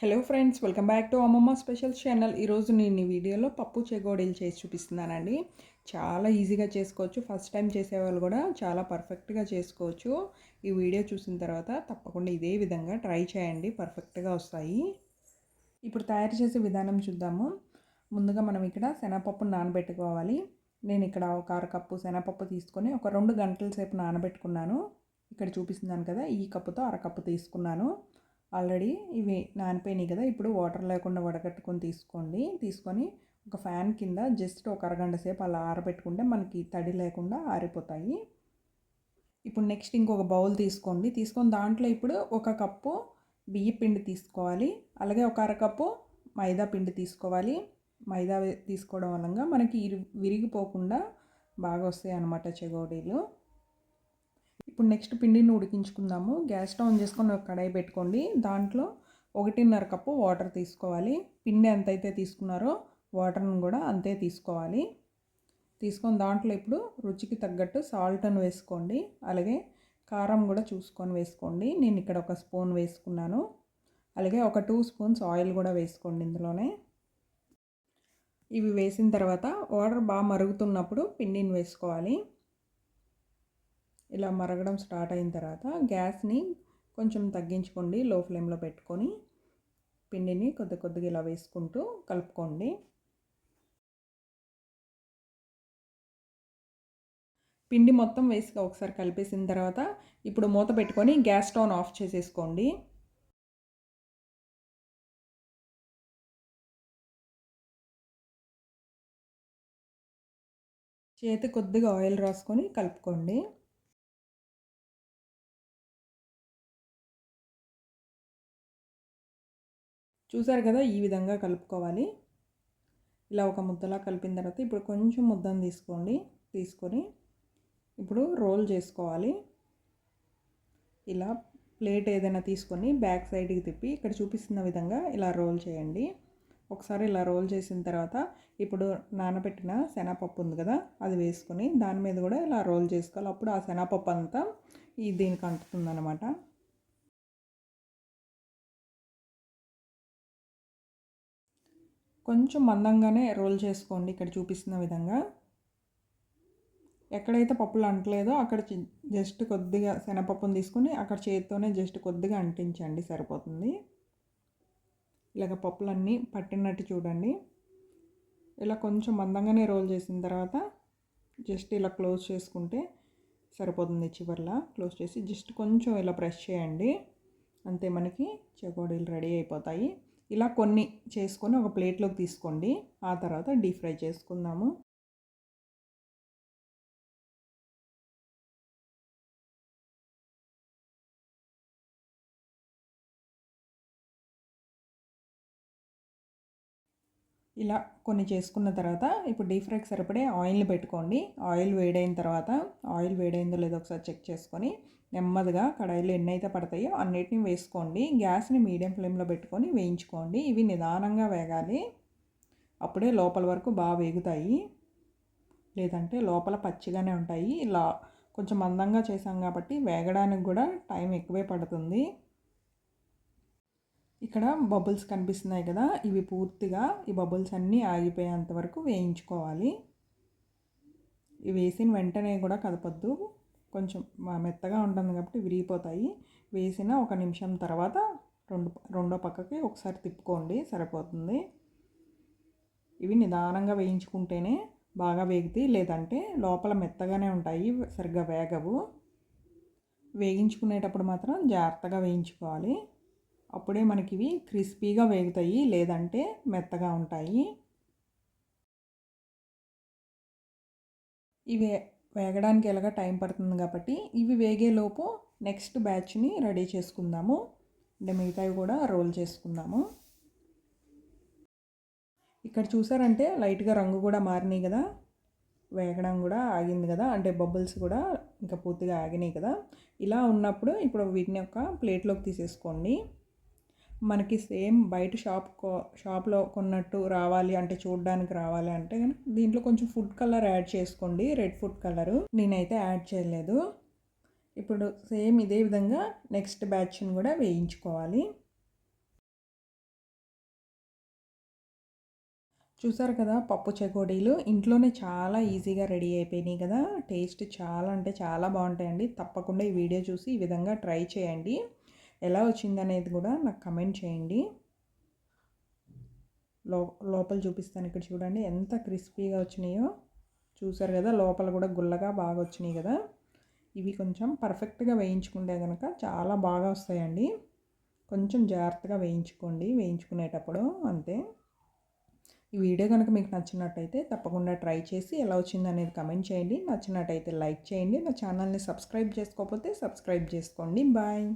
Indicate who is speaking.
Speaker 1: Hello friends welcome back to Ammamma special channel ఈరోజు నేను ఈ వీడియోలో పప్పు చెగోడీలు చేసి చూపిస్తున్నానండి. చాలా ఈజీగా చేసుకోవచ్చు. ఫస్ట్ టైం చేసేవాళ్ళు కూడా చాలా పర్ఫెక్ట్గా చేసుకోవచ్చు. ఈ వీడియో చూసిన తర్వాత తప్పకుండా ఇదే విధంగా ట్రై చేయండి. పర్ఫెక్ట్గా వస్తాయి. ఇప్పుడు తయారు చేసే విధానం చూద్దాము. ముందుగా మనం ఇక్కడ శనగపప్పు నానబెట్టుకోవాలి. నేను ఇక్కడ ఒక అరకప్పు శనగపప్పు తీసుకొని ఒక రెండు గంటల సేపు నానబెట్టుకున్నాను. ఇక్కడ చూపిస్తున్నాను కదా ఈ కప్పుతో అరకప్పు తీసుకున్నాను. ఆల్రెడీ ఇవి నానిపోయినాయి కదా ఇప్పుడు వాటర్ లేకుండా వడగట్టుకొని తీసుకోండి. తీసుకొని ఒక ఫ్యాన్ కింద జస్ట్ ఒక అరగంట సేపు అలా ఆరబెట్టుకుంటే మనకి తడి లేకుండా ఆరిపోతాయి. ఇప్పుడు నెక్స్ట్ ఇంకొక బౌల్ తీసుకోండి. తీసుకొని దాంట్లో ఇప్పుడు ఒక కప్పు బియ్య పిండి తీసుకోవాలి. అలాగే ఒక అరకప్పు మైదా పిండి తీసుకోవాలి. మైదా తీసుకోవడం వల్ల మనకి విరిగిపోకుండా బాగా వస్తాయి అన్నమాట చెగోడీలు. ఇప్పుడు నెక్స్ట్ పిండిని ఉడికించుకుందాము. గ్యాస్ స్టవ్ చేసుకొని ఒక కడాయి పెట్టుకోండి. దాంట్లో ఒకటిన్నర కప్పు వాటర్ తీసుకోవాలి. పిండి ఎంతైతే తీసుకున్నారో వాటర్ని కూడా అంతే తీసుకోవాలి. తీసుకొని దాంట్లో ఇప్పుడు రుచికి తగ్గట్టు సాల్ట్ను వేసుకోండి. అలాగే కారం కూడా చూసుకొని వేసుకోండి. నేను ఇక్కడ ఒక స్పూన్ వేసుకున్నాను. అలాగే ఒక టూ స్పూన్స్ ఆయిల్ కూడా వేసుకోండి ఇందులోనే. ఇవి వేసిన తర్వాత వాటర్ బాగా మరుగుతున్నప్పుడు పిండిని వేసుకోవాలి. ఇలా మరగడం స్టార్ట్ అయిన తర్వాత గ్యాస్ని కొంచెం తగ్గించుకోండి. లో ఫ్లేమ్లో పెట్టుకొని పిండిని కొద్ది కొద్దిగా ఇలా వేసుకుంటూ కలుపుకోండి. పిండి మొత్తం వేసి ఒకసారి కలిపేసిన తర్వాత ఇప్పుడు మూత పెట్టుకొని గ్యాస్ స్టవ్ ఆఫ్ చేసేసుకోండి. చేతి కొద్దిగా ఆయిల్ రాసుకొని కలుపుకోండి. చూసారు కదా ఈ విధంగా కలుపుకోవాలి. ఇలా ఒక ముద్దలా కలిపిన తర్వాత ఇప్పుడు కొంచెం ముద్దను తీసుకోండి. తీసుకొని ఇప్పుడు రోల్ చేసుకోవాలి. ఇలా ప్లేట్ ఏదైనా తీసుకొని బ్యాక్ సైడ్కి తిప్పి ఇక్కడ చూపిస్తున్న విధంగా ఇలా రోల్ చేయండి. ఒకసారి ఇలా రోల్ చేసిన తర్వాత ఇప్పుడు నానబెట్టిన శనగపప్పు ఉంది కదా అది వేసుకొని దాని మీద కూడా ఇలా రోల్ చేసుకోవాలి. అప్పుడు ఆ శనగపప్పు అంతా ఈ దీనికి అంటుతుంది కొంచెం మందంగానే రోల్ చేసుకోండి ఇక్కడ చూపిస్తున్న విధంగా. ఎక్కడైతే పప్పులు అంటలేదో అక్కడ జస్ట్ కొద్దిగా శనగపప్పును తీసుకుని అక్కడ చేతితోనే జస్ట్ కొద్దిగా అంటించండి సరిపోతుంది. ఇలాగ పప్పులన్నీ పట్టినట్టు చూడండి. ఇలా కొంచెం మందంగానే రోల్ చేసిన తర్వాత జస్ట్ ఇలా క్లోజ్ చేసుకుంటే సరిపోతుంది చివర్లా. క్లోజ్ చేసి జస్ట్ కొంచెం ఇలా ప్రెస్ చేయండి. అంతే మనకి చెకోడీలు రెడీ అయిపోతాయి. ఇలా కొన్ని చేసుకొని ఒక ప్లేట్లోకి తీసుకోండి. ఆ తర్వాత డీప్ ఫ్రై చేసుకుందాము. ఇలా కొన్ని చేసుకున్న తర్వాత ఇప్పుడు డీప్ ఫ్రైకి సరిపడే ఆయిల్ని పెట్టుకోండి. ఆయిల్ వేడైన తర్వాత ఆయిల్ వేడైందో లేదో ఒకసారి చెక్ చేసుకొని నెమ్మదిగా కడాయిలో ఎన్ని అయితే పడతాయో అన్నిటిని వేసుకోండి. గ్యాస్ని మీడియం ఫ్లేమ్లో పెట్టుకొని వేయించుకోండి. ఇవి నిదానంగా వేగాలి. అప్పుడే లోపల వరకు బాగా వేగుతాయి. లేదంటే లోపల పచ్చిగానే ఉంటాయి. ఇలా కొంచెం మందంగా చేసాం కాబట్టి వేగడానికి కూడా టైం ఎక్కువే పడుతుంది. ఇక్కడ బబుల్స్ కనిపిస్తున్నాయి కదా ఇవి పూర్తిగా ఈ బబుల్స్ అన్నీ ఆగిపోయేంత వరకు వేయించుకోవాలి. ఇవి వేసిన వెంటనే కూడా కదపద్దు. కొంచెం మెత్తగా ఉంటుంది కాబట్టి విరిగిపోతాయి. వేసిన ఒక నిమిషం తర్వాత రెండు రెండో పక్కకి ఒకసారి తిప్పుకోండి సరిపోతుంది. ఇవి నిదానంగా వేయించుకుంటేనే బాగా వేగుతాయి లేదంటే లోపల మెత్తగానే ఉంటాయి సరిగ్గా వేగవు. వేగించుకునేటప్పుడు మాత్రం జాగ్రత్తగా వేయించుకోవాలి. అప్పుడే మనకి ఇవి క్రిస్పీగా వేగుతాయి లేదంటే మెత్తగా ఉంటాయి. ఇవి వేగడానికి ఎలాగ టైం పడుతుంది కాబట్టి ఇవి వేగేలోపు నెక్స్ట్ బ్యాచ్ని రెడీ చేసుకుందాము. అంటే మిగతావి కూడా రోల్ చేసుకుందాము. ఇక్కడ చూసారంటే లైట్గా రంగు కూడా మారినాయి కదా. వేగడం కూడా ఆగింది కదా. అంటే బబుల్స్ కూడా ఇంకా పూర్తిగా ఆగినాయి కదా. ఇలా ఉన్నప్పుడు ఇప్పుడు వీటిని ఒక ప్లేట్లోకి తీసేసుకోండి. మనకి సేమ్ బయట షాప్ షాప్లో కొన్నట్టు రావాలి అంటే చూడడానికి రావాలి అంటే దీంట్లో కొంచెం ఫుడ్ కలర్ యాడ్ చేసుకోండి. రెడ్ ఫుడ్ కలరు నేనైతే యాడ్ చేయలేదు. ఇప్పుడు సేమ్ ఇదే విధంగా నెక్స్ట్ బ్యాచ్ని కూడా వేయించుకోవాలి. చూసారు కదా పప్పు చెకోడీలు? ఇంట్లోనే చాలా ఈజీగా రెడీ అయిపోయినాయి కదా. టేస్ట్ చాలా అంటే చాలా బాగుంటాయండి. తప్పకుండా ఈ వీడియో చూసి ఈ విధంగా ట్రై చేయండి. ఎలా వచ్చిందనేది కూడా నాకు కమెంట్ చేయండి. లో లోపల చూపిస్తాను ఇక్కడ చూడండి. ఎంత క్రిస్పీగా వచ్చినాయో. చూసారు కదా లోపల కూడా గుల్లగా బాగా వచ్చినాయి కదా. ఇవి కొంచెం పర్ఫెక్ట్గా వేయించుకుంటే కనుక చాలా బాగా వస్తాయండి. కొంచెం జాగ్రత్తగా వేయించుకోండి. వేయించుకునేటప్పుడు అంతే. ఈ వీడియో కనుక మీకు నచ్చినట్టయితే తప్పకుండా ట్రై చేసి ఎలా వచ్చింది అనేది కమెంట్ చేయండి. నచ్చినట్టయితే లైక్ చేయండి. నా ఛానల్ని సబ్స్క్రైబ్ చేసుకోకపోతే సబ్స్క్రైబ్ చేసుకోండి. బాయ్.